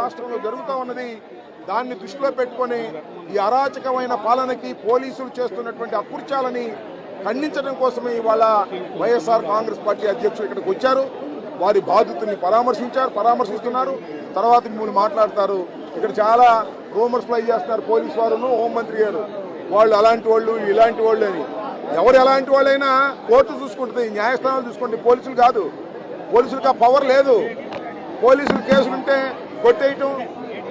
రాష్ట్రంలో జరుగుతూ ఉన్నది దాన్ని దృష్టిలో పెట్టుకొని ఈ అరాచకమైన పాలనకి పోలీసులు చేస్తున్నటువంటి అకృత్యాలని ఖండించడం కోసమే ఇవాళ వైఎస్ఆర్ కాంగ్రెస్ పార్టీ అధ్యక్షులు ఇక్కడికి వచ్చారు. వారి బాధితుల్ని పరామర్శించారు పరామర్శిస్తున్నారు. తర్వాత మిమ్మల్ని మాట్లాడతారు. ఇక్కడ చాలా రూమర్స్ ఫ్లై చేస్తున్నారు పోలీసు వారును హోంమంత్రి గారు. వాళ్ళు అలాంటి వాళ్ళు ఇలాంటి వాళ్ళు అని. ఎవరు ఎలాంటి వాళ్ళైనా కోర్టు చూసుకుంటుంది న్యాయస్థానాలు చూసుకుంటే పోలీసులు కాదు. పోలీసులకు ఆ పవర్ లేదు. పోలీసులు కేసులుంటే కొట్టేయటం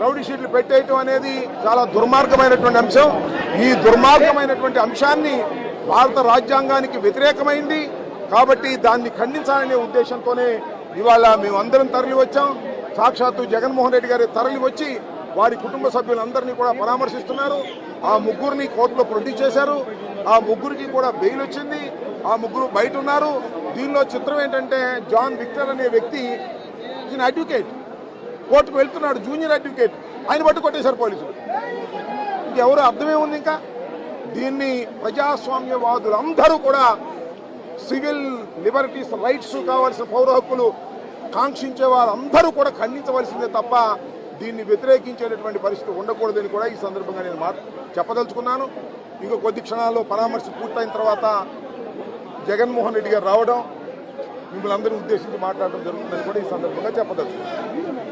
రౌడీ షీట్లు పెట్టేయటం అనేది చాలా దుర్మార్గమైనటువంటి అంశం. ఈ దుర్మార్గమైనటువంటి అంశాన్ని భారత రాజ్యాంగానికి వ్యతిరేకమైంది. కాబట్టి దాన్ని ఖండించాలనే ఉద్దేశంతోనే ఇవాళ మేమందరం తరలి వచ్చాం. సాక్షాత్తు జగన్మోహన్ రెడ్డి గారి తరలి వచ్చి వారి కుటుంబ సభ్యులందరినీ కూడా పరామర్శిస్తున్నారు. ఆ ముగ్గురిని కోర్టులో ప్రొడ్యూస్ చేశారు. ఆ ముగ్గురికి కూడా బెయిల్ వచ్చింది. ఆ ముగ్గురు బయట ఉన్నారు. దీనిలో చిత్రం ఏంటంటే జాన్ విక్టర్ అనే వ్యక్తి ఈయన అడ్వకేట్. కోర్టుకు వెళ్తున్నాడు జూనియర్ అడ్వకేట్. ఆయన పట్టు కొట్టేశారు పోలీసులు. ఇంకెవరు అర్థమే ఉంది ఇంకా. దీన్ని ప్రజాస్వామ్యవాదులు అందరూ కూడా సివిల్ లిబర్టీస్ రైట్స్ కావాల్సిన పౌర హక్కులు కాంక్షించే వారందరూ కూడా ఖండించవలసిందే తప్ప దీన్ని వ్యతిరేకించేటటువంటి పరిస్థితి ఉండకూడదని కూడా ఈ సందర్భంగా నేను మాట చెప్పదలుచుకున్నాను. ఇంకో కొద్ది క్షణాల్లో పరామర్శ పూర్తయిన తర్వాత జగన్మోహన్ రెడ్డి గారు రావడం మిమ్మల్ని అందరూ ఉద్దేశించి మాట్లాడడం జరుగుతుందని కూడా ఈ సందర్భంగా చెప్పదలుచుకున్నాను.